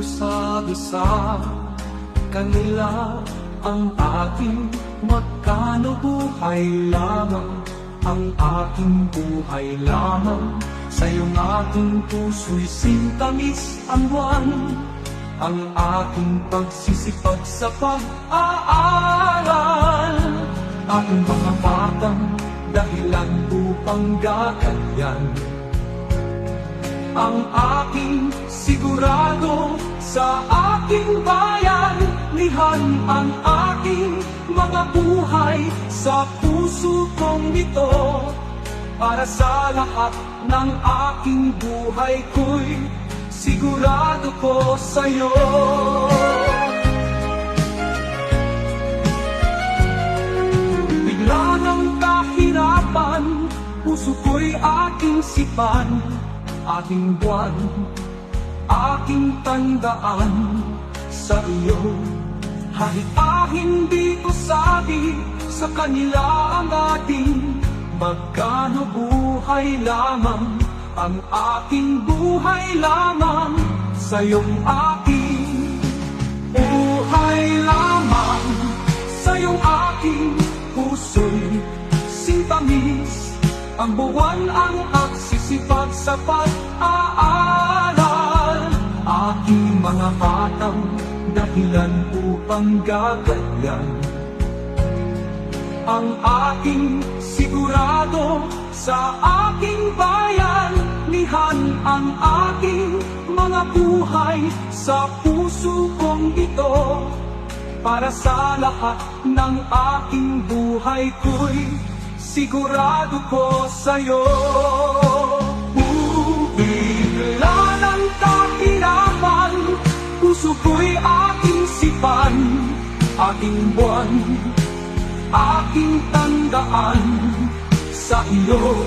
sa kanila ang aking magkano buhay lamang. Ang aking buhay lamang. Sa iyong aking puso'y sintamis ang buwan. Ang aking pagsisipag sa pag-aaral. Aking mga batang dahilan upang gaganyan ang aking sigurado sa aking bayan. Lihan ang aking mga buhay sa puso kong ito. Para sa lahat ng aking buhay ko'y sigurado ko sa'yo. Bigla ng kahirapan, puso ko'y aking sipan aking buwan, aking tandaan sa iyo. Kahit ah, hindi ko sabi sa kanila ang ating magkano buhay lamang, ang aking buhay lamang sa iyong aking buhay lamang sa iyong aking puso'y sintamis ang buwan ang aksisipag sa pag-aaral. Aking mga batang dahilan upang gaganyan Ang aking sigurado sa aking bayan. Lihan ang aking mga buhay sa puso kong ito. Para sa lahat ng aking buhay ko'y sigurado ko sa'yo Bigla ng kahirapan Puso ko'y aking sipan Aking buwan Aking tandaan. Sa iyo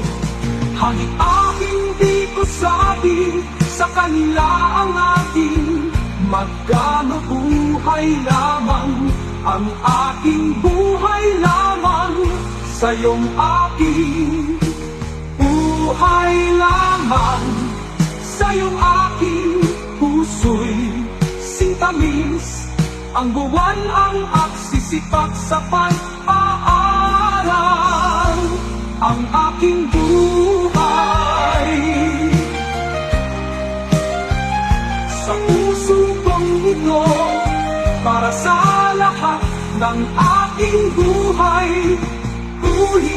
Hangit aking di ko sabi Sa kanila ang aking Magkano buhay lamang. Ang aking buhay lamang sa iyong aking buhay lamang. Sa iyong aking puso'y sintamis Ang buwan ang aksisipak sa pag-aaral Ang aking buhay. Sa puso kong ito Para sa lahat ng aking buhay 不离